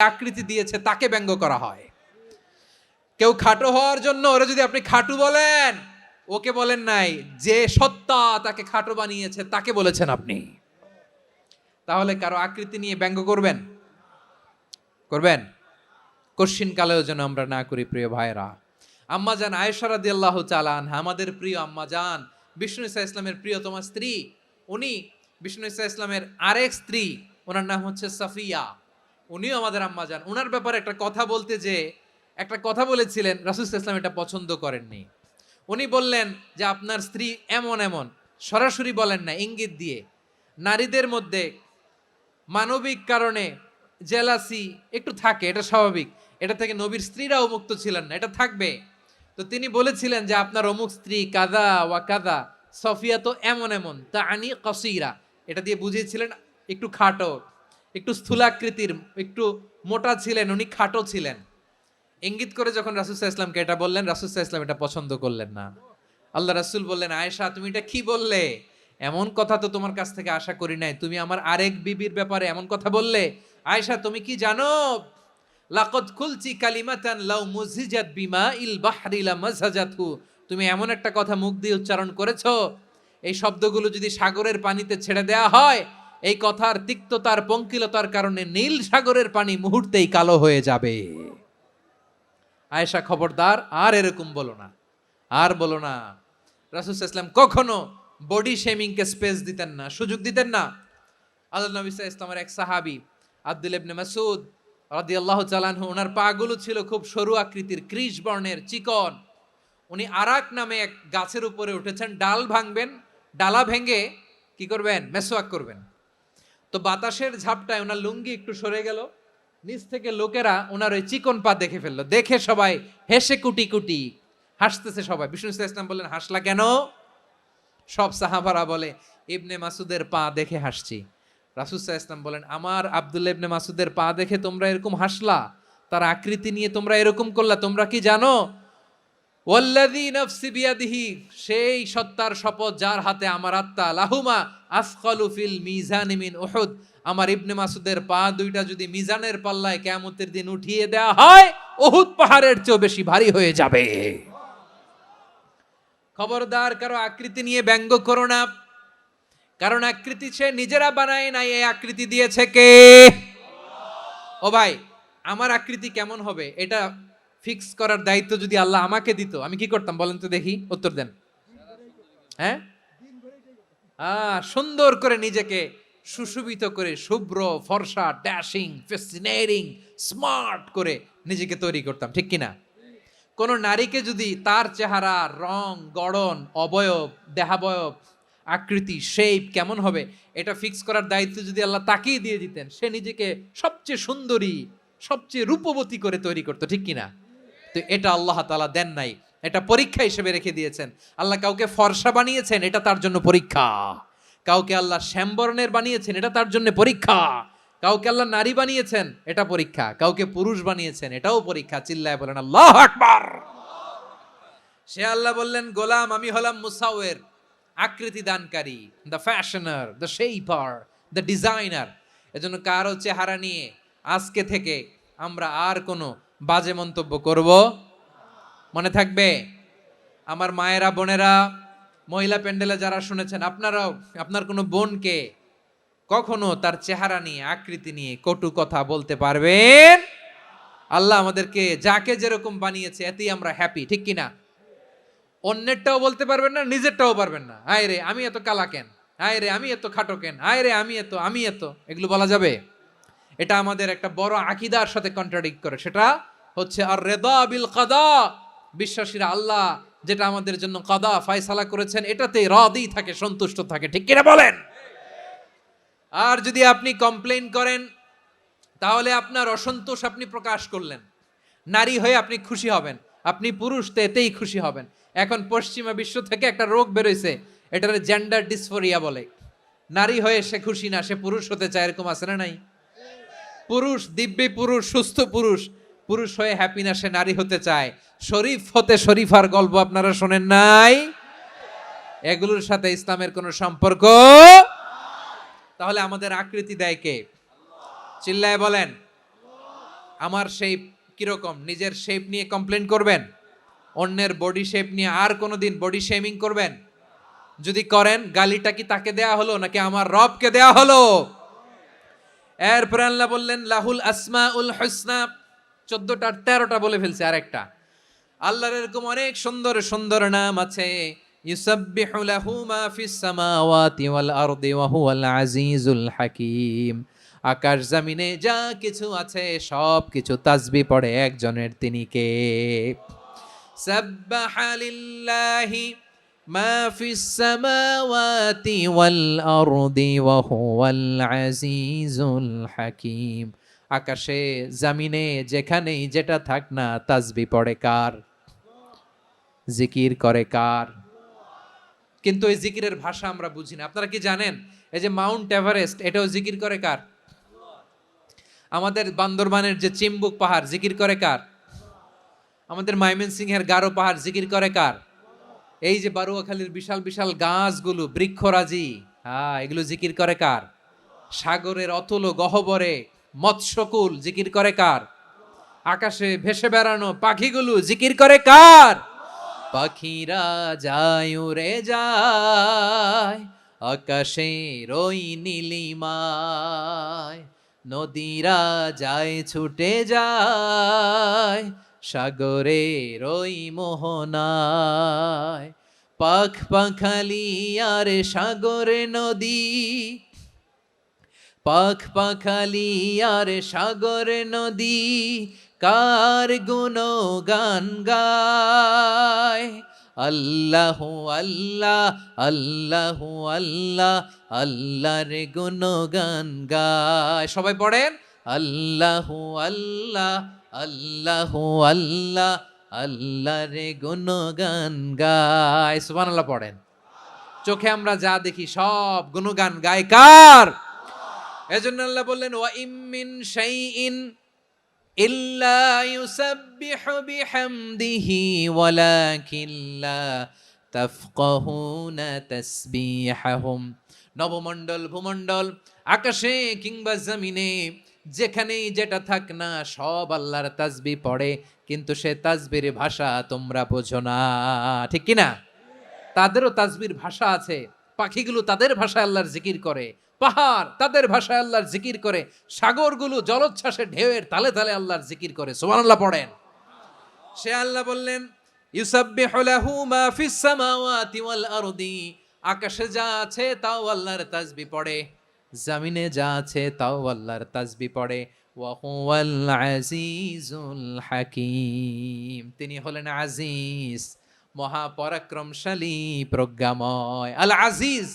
আকৃতি দিয়েছে, তাকে ব্যঙ্গ করা হয়। কেউ খাটো হওয়ার জন্য ওরা যদি আপনি খাটু বলেন, ওকে বলেন নাই, যে সত্তা তাকে খাটো বানিয়েছে, তাকে বলেছেন আপনি। তাহলে কারও আকৃতি নিয়ে ব্যঙ্গ করবেন? করবেন? কশিন কালেও যেন আমরা না করি, প্রিয় ভাইরা আম্মা জান আয়েশারা দিয়াল্লাহ চালান আমাদের প্রিয় আম্মা জান, বিষ্ণু ইসা ইসলামের প্রিয়তমা স্ত্রী, উনি বিষ্ণু ইসা ইসলামের আরেক স্ত্রী, ওনার নাম হচ্ছে সাফিয়া। উনিও আমাদের আম্মা যান। ওনার ব্যাপারে একটা কথা বলতে যে, একটা কথা বলেছিলেন, রাসুল ইসলাম এটা পছন্দ করেননি। উনি বললেন যে, আপনার স্ত্রী এমন এমন। সরাসরি বলেন না, ইঙ্গিত দিয়ে। নারীদের মধ্যে মানবিক কারণে জেলাসি একটু থাকে, এটা স্বাভাবিক। এটা থেকে নবীর স্ত্রীরাও মুক্ত ছিলেন না, এটা থাকবে। তো তিনি বলেছিলেন যে, আপনার অমুক স্ত্রী কাদা ওয়া কাদা সফিয়া তো এমন এমন তা আনি কসিরা। এটা দিয়ে বুঝিয়েছিলেন, একটু খাটো। একটু স্থূলাকৃতির, একটু মোটা ছিলেন, উনি খাটো ছিলেন। ইঙ্গিত করে যখন রাসুসাহ ইসলামকে এটা বললেন রাসুসাহ ইসলাম এটা পছন্দ করলেন না। আল্লাহ রাসুল বললেন, আয়েশা, তুমি এটা কি বললে? এমন কথা তো তোমার কাছ থেকে আশা করি নাই। তুমি আমার আরেক বিবির ব্যাপারে এমন কথা বললে? আয়েশা, তুমি কি জানো? লাকদ খুলছি কালিমাতান লাউ মুজিজাত বিমা ইল বাহরি লা মাজাজাতহু। তুমি এমন একটা কথা মুখ দিয়ে উচ্চারণ করেছ? এই শব্দগুলো যদি সাগরের পানিতে ছেড়ে দেয়া হয় এই কথার তিক্ততার পঙ্কিলতার কারণে নীল সাগরের পানি মুহূর্তেই কালো হয়ে যাবে। আয়েশা খবরদার, আর এরকম বলো না। আর বলো না, রাসুল ইসলাম কখনো বডি শেমিংকে স্পেস দিতেন না, সুযোগ দিতেন না। আল্লাহ নবী ইসলামের এক সাহাবি, আব্দুল ইবনে মাসুদ রাদিয়াল্লাহু চালানহু ওনার পাগুলো ছিল খুব সরু আকৃতির, ক্রিস বর্ণের চিকন। উনি আরাক নামে এক গাছের উপরে উঠেছেন, ডাল ভাঙবেন, ডালা ভেঙে কি করবেন? মেসোয়াক করবেন। তো বাতাসের ঝাপটায় ওনার লুঙ্গি একটু সরে গেল। নিচ থেকে লোকেরা ওনার ওই চিকন পা দেখে ফেলল। দেখে সবাই হেসে কুটি কুটি হাসতেছে সবাই। বিষ্ণু ইসলাম বললেন, হাসলা কেন? সব সাহাবারা বলে, ইবনে মাসুদের পা দেখে হাসছি। রাসুসাহ ইসলাম বলেন, আমার আব্দুল্লা ইবনে মাসুদের পা দেখে তোমরা এরকম হাসলা? তার আকৃতি নিয়ে তোমরা এরকম করলা? তোমরা কি জানো সেই সত্তার শপথ যার হাতে আমার আত্মা, লাহুমা আসকালু ফিল মিজানি আমার ইবনে মাসুদের পা দুইটা যদি মিজানের পাল্লায় কিয়ামতের দিন উঠিয়ে দেওয়া হয়, উহুদ পাহাড়ের চেয়েও বেশি ভারী হয়ে যাবে। খবরদার, কারও আকৃতি নিয়ে ব্যঙ্গ করো না। কারণ আকৃতি সে নিজেরা বানায় নাই, এই আকৃতি দিয়েছে কে? ও ভাই, আমার আকৃতি কেমন হবে? এটা ফিক্স করার দায়িত্ব যদি আল্লাহ আমাকে দিত, আমি কি করতাম বলেন তো দেখি, উত্তর দেন। হ্যাঁ? হ্যাঁ সুন্দর করে নিজেকে সুশোভিত করে, শুভ্র, ফর্সা ড্যাশিং ফেসিনেটিং স্মার্ট করে নিজেকে তৈরি করতাম, ঠিক কিনা? কোন নারীকে যদি তার চেহারা, রং, গড়ন, অবয়ব, দেহাবয়ব, আকৃতি শেপ কেমন হবে, এটা ফিক্স করার দায়িত্ব যদি আল্লাহ তাকেই দিয়ে দিতেন, সে নিজেকে সবচেয়ে সুন্দরী, সবচেয়ে রূপবতী করে তৈরি করতো, ঠিক কিনা? তো এটা আল্লাহ তালা দেন নাই। এটা পরীক্ষা হিসেবে রেখে দিয়েছেন। আল্লাহ কাউকে ফর্সা বানিয়েছেন, এটা তার জন্য পরীক্ষা। কাউকে আল্লাহ শ্যামবর্ণের বানিয়েছেন, এটা তার জন্য পরীক্ষা। কাউকে আল্লাহ নারী বানিয়েছেন, এটা পরীক্ষা। কাউকে পুরুষ বানিয়েছেন, এটাও পরীক্ষা। চিল্লায় বলেন, আল্লাহ আকবার! সে আল্লাহ বললেন, গোলাম, আমি হলাম মুসাওয়ের আকৃতি দানকারী the fashioner the shaper the designer এজন্য কারও চেহারা নিয়ে আজকে থেকে আমরা আর কোনো বাজে মন্তব্য করব। মনে থাকবে, আমার মায়েরা, বোনেরা, মহিলা প্যান্ডেলে যারা শুনেছেন, আপনারাও, আপনার কোনো বোনকে কখনো তার চেহারা নিয়ে, আকৃতি নিয়ে কটু কথা বলতে পারবেন? আল্লাহ আমাদেরকে যাকে যেরকম বানিয়েছে, এতেই আমরা হ্যাপি ঠিক কিনা? অন্যেরটাও বলতে পারবেন না, নিজেরটাও পারবেন না। আয় রে, আমি এত কালা কেন? আয় রে, আমি এত খাটো কেন? আয় রে, আমি এত আমি এত। এগুলো বলা যাবে? এটা আমাদের একটা বড় আকিদার সাথে কন্ট্রাডিক্ট করে, সেটা হচ্ছে আর রেদা বিল কাদা বিশ্বাসীরা, আল্লাহ যেটা আমাদের জন্য কাদা, ফায়সালা করেছেন এটাতে রাদি থাকে, সন্তুষ্ট থাকে। ঠিক কিনা বলেন? আর যদি আপনি কমপ্লেন করেন, তাহলে আপনার অসন্তোষ আপনি প্রকাশ করলেন। নারী হয়ে আপনি খুশি হবেন। আপনি পুরুষ, তো এতেই খুশি হবেন। এখন পশ্চিমা বিশ্ব থেকে একটা রোগ বেরোইছে, এটার জেন্ডার ডিসফোরিয়া বলে। নারী হয়ে সে খুশি না, সে পুরুষ হতে চায়, এরকম আছে না নাই? পুরুষ, দিব্যি পুরুষ, সুস্থ পুরুষ পুরুষ হয়ে হ্যাপি না সে নারী হতে চায়। শরীফ হতে শরীফার গল্প আপনারা শোনেন নাই? এগুলোর সাথে ইসলামের কোনো সম্পর্ক? তাহলে আমাদের আকৃতি দেয় কে? চিল্লায় বলেন। আমার শেপ কীরকম? নিজের শেপ নিয়ে কমপ্লেন করবেন? অন্যের বডি শেপ নিয়ে আর কোনোদিন বডি শেমিং করবেন? যদি করেন, গালিটা কি তাকে দেয়া হলো নাকি আমার রবকে দেয়া হলো? এরপরে আল্লাহ বললেন, লাহুল আসমা উল হসনা চোদ্দটার তেরোটা বলে ফেলছে আর একটা আল্লাহর এরকম অনেক সুন্দর সুন্দর নাম আছে। ইউসাব্বিহু লাহু মা ফিস সামাওয়াতি ওয়াল আরদি ওয়া আকাশ জমিনে যা কিছু আছে, সব কিছু তাসবি পড়ে একজনের তিনি কে? সাব্বাহা লিল্লাহি মা ফিস সামাওয়াতি ওয়াল আরদি ওয়া হুয়াল আজিজুল হাকীম। আকাশে, জামিনে যেখানেই যেটা থাক না তাজবি পড়ে কার? জিকির করে কার? কিন্তু এই জিকিরের ভাষা আমরা বুঝি না। আপনারা কি জানেন? এই যে মাউন্ট এভারেস্ট, এটাও জিকির করে কার? আমাদের বান্দরবানের যে চিম্বুক পাহাড়, জিকির করে কার? আমাদের ময়মনসিংহের গারো পাহাড়, জিকির করে কার? এই যে বারুয়াখালীর বিশাল বিশাল গাছগুলো, বৃক্ষরাজি হ্যাঁ এগুলো জিকির করে কার? সাগরের অতল গহবরে মৎস্যকুল জিকির করে কার? আকাশে ভেসে বেড়ানো পাখিগুলো জিকির করে কার? পাখিরা যায়, উড়ে যায়, আকাশে রই নীলিমায়। নদীরা যায়, ছুটে যায়, সাগরে রই মোহনায়। পাখ পাখালি আর সাগরে নদী পাখ পাখালি আর সাগর নদী, কার গুণ গান গায়? আল্লাহ আল্লাহ আল্লাহ আল্লাহ, আল্লাহর গুণ গান গায়। সবাই পড়েন, আল্লাহ আল্লাহ আল্লাহ আল্লাহ, আল্লাহর গুণ গান গায়। সুবহানাল্লাহ পড়েন। চোখে আমরা যা দেখি সব গুণগান গায় কার এজন্য আল্লাহ বললেন, ওয়া ইমিন শাইইন ইল্লা ইউসাব্বিহু বিহামদিহি ওয়ালাকিন লা তাফকাহুনা তাসবিহাহুম। নবমণ্ডল, ভূমণ্ডল, আকাশে কিংবা জমিনে, যেখানেই যেটা থাক না, সব আল্লাহর তাসবি পড়ে, কিন্তু সে তাসবির ভাষা তোমরা বোঝো না। ঠিক কি না তাদেরও তাসবির ভাষা আছে, পাখিগুলো তাদের ভাষায় আল্লাহর জিকির করে। পাহাড়, তাদের ভাষায় আল্লাহর জিকির করে, সাগরগুলো জলোচ্ছ্বাসে ঢেউয়ের তালে তালে আল্লাহর জিকির করে। সুবহানাল্লাহ, পড়েন। সে আল্লাহ বললেন, ইউসাব্বিহু লাহু মা ফিস সামাওয়াতি ওয়াল আকাশে যা আছে তাও আল্লাহর তাসবি পড়ে, জমিনে যা আছে তাও আল্লাহর তাসবি পড়ে। ওয়া হুয়াল আজিজুল হাকীম। তিনি হলেন আজিজ, মহাপরাক্রমশালী, প্রজ্ঞাময়। আল আজিজ,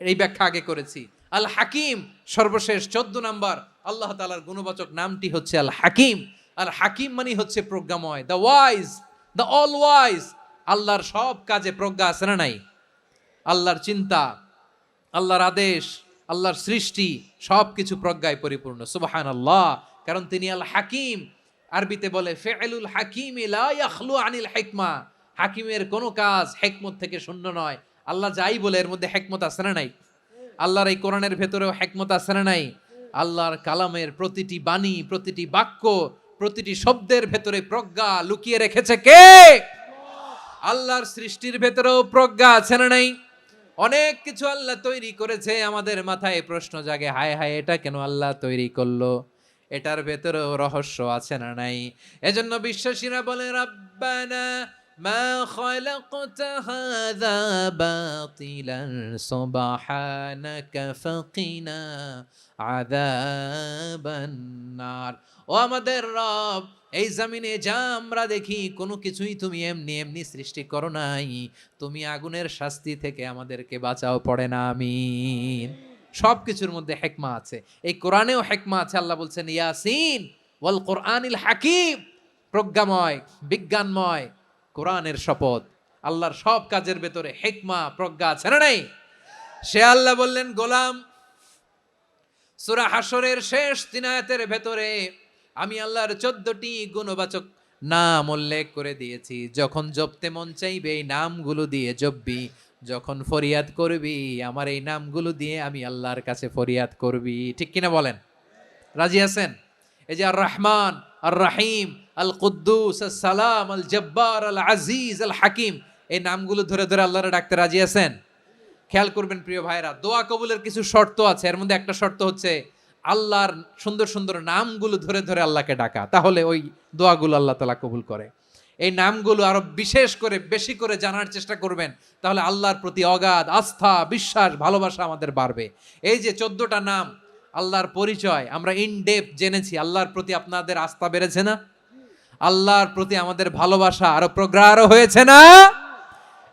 এই ব্যাখ্যা আগে করেছি। আল হাকিম সর্বশেষ চোদ্দ নাম্বার, আল্লাহ তালার গুণবাচক নামটি হচ্ছে আল হাকিম আল হাকিম মানে হচ্ছে প্রজ্ঞাময় the wise the all wise আল্লাহর সব কাজে প্রজ্ঞা আছে না নাই? আল্লাহর চিন্তা, আল্লাহর আদেশ, আল্লাহর সৃষ্টি সব কিছু প্রজ্ঞায় পরিপূর্ণ। সুবাহান আল্লাহ কারণ তিনি আল হাকিম আরবিতে বলে ফেলুল হাকিম ইয়াখলু আনিল হেকমা। হাকিমের কোনো কাজ হেকমত থেকে শূন্য নয়। আল্লাহ যাই বলে, এর মধ্যে হেকমত আছে না নাই? আল্লাহর এই কোরআনের ভেতরেও হেকমত আছে না নাই? আল্লাহর কালামের প্রতিটি বাণী, প্রতিটি বাক্য, প্রতিটি শব্দের ভেতরে প্রজ্ঞা লুকিয়ে রেখেছে কে? আল্লাহর সৃষ্টির ভেতরেও প্রজ্ঞা আছে না নাই? অনেক কিছু আল্লাহ তৈরি করেছে, আমাদের মাথায় প্রশ্ন জাগে, হায় হায়, এটা কেন আল্লাহ তৈরি করল? এটার ভেতরেও রহস্য আছে না নাই? এজন্য বিশ্বাসীরা বলে, রাব্বানা মা খালাকতা হাযা বাতিলান সুবহানাকা ফাকিনা আযাবান নার ও আমাদের রব, এই জমিনে যা আমরা দেখি, কোনো কিছুই তুমি এমনি এমনি সৃষ্টি করো নাই। তুমি আগুনের শাস্তি থেকে আমাদেরকে বাঁচাও, পড়ে না, আমিন। সব কিছুর মধ্যে হেকমা আছে। এই কোরআনেও হেকমা আছে, আল্লাহ বলছেন, ইয়াসিন ওয়াল কোরআনিল হাকিম। প্রজ্ঞাময়, বিজ্ঞানময় কোরআনের শপথ, আল্লাহর সব কাজের ভেতরে হেকমা, প্রজ্ঞা আছে না নাই? সে আল্লাহ বললেন, গোলাম, সুরা হাসরের শেষ তিনায়াতের ভেতরে আমি আল্লাহর চোদ্দটি গুণবাচক নাম উল্লেখ করে দিয়েছি। যখন জপতে মন চাইবে, এই নামগুলো দিয়ে জপবি। যখন ফরিয়াদ করবি, আমার এই নামগুলো দিয়ে আমি আল্লাহর কাছে ফরিয়াদ করবি। ঠিক কিনা বলেন? রাজি আছেন? এই যে আর রহমান আর রাহিম আল কুদ্দুস আল সালাম আল জব্বার আল আজিজ আল হাকিম এই নামগুলো ধরে ধরে আল্লাহরে ডাকতে রাজি আছেন? খেয়াল করবেন প্রিয় ভাইরা দোয়া কবুলের কিছু শর্ত আছে। এর মধ্যে একটা শর্ত হচ্ছে আল্লাহর সুন্দর সুন্দর নামগুলো ধরে ধরে আল্লাহকে ডাকা। তাহলে ওই দোয়াগুলো আল্লাহ তালা কবুল করে। এই নামগুলো আরও বিশেষ করে, বেশি করে জানার চেষ্টা করবেন, তাহলে আল্লাহর প্রতি অগাধ আস্থা, বিশ্বাস, ভালোবাসা আমাদের বাড়বে। এই যে চোদ্দটা নাম, আল্লাহর পরিচয়, আমরা ইন ডেপ জেনেছি, আল্লাহর প্রতি আপনাদের আস্থা বেড়েছে না? আল্লাহর প্রতি আমাদের ভালোবাসা আরও প্রগাঢ় হয়েছে না?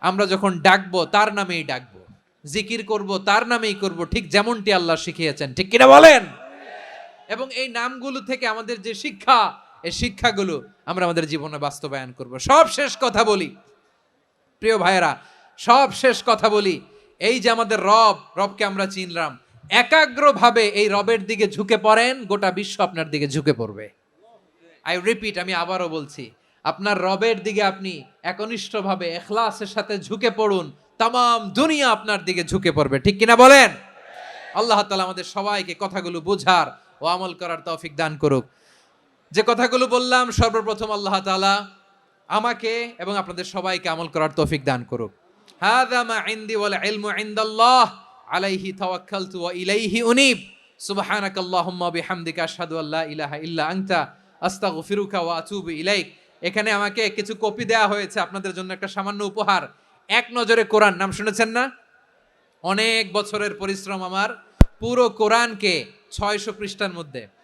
আমরা যখন ডাকবো, তার নামেই ডাকবো। জিকির করব, তার নামেই করব, ঠিক যেমনটি আল্লাহ শিখিয়েছেন। ঠিক কিনা বলেন? এবং এই নামগুলো থেকে আমাদের যে শিক্ষা, এই শিক্ষাগুলো আমরা আমাদের জীবনে বাস্তবায়ন করব। সব শেষ কথা বলি। প্রিয় ভাইয়েরা, সব শেষ কথা বলি। এই যে আমাদের রব, রবকে আমরা চিনলাম, একাগ্রভাবে এই রবের দিকে ঝুঁকে পড়েন, গোটা বিশ্ব আপনার দিকে ঝুঁকে পড়বে। আই রিপিট আমি আবারও বলছি, আপনার রবের দিকে আপনি একনিষ্ঠভাবে, এখলাসের সাথে ঝুঁকে পড়ুন তাম দুনিয়া আপনার দিকে ঝুঁকে পড়বে, ঠিক কিনা বলেন? আল্লাহ তালা আমাদের সবাইকে কথাগুলো বোঝার ও আমল করার তৌফিক দান করুক। যে কথাগুলো বললাম, সর্বপ্রথম আল্লাহ তাআলা আমাকে এবং আপনাদের সবাইকে আমল করার তৌফিক দান করুক। সুবহানাক আল্লাহুম্মা বিহামদিকা আশহাদু আল্লা ইলাহা ইল্লা আস্তাগফিরুকা ওয়া আতুবু ইলাইক। এখানে আমাকে কিছু কপি দেয়া হয়েছে, আপনাদের জন্য একটা সামান্য উপহার। এক নজরে কোরআন, নাম শুনেছেন না? অনেক বছরের পরিশ্রম আমার পুরো কোরআনকে ছয়শো পৃষ্ঠার মধ্যে।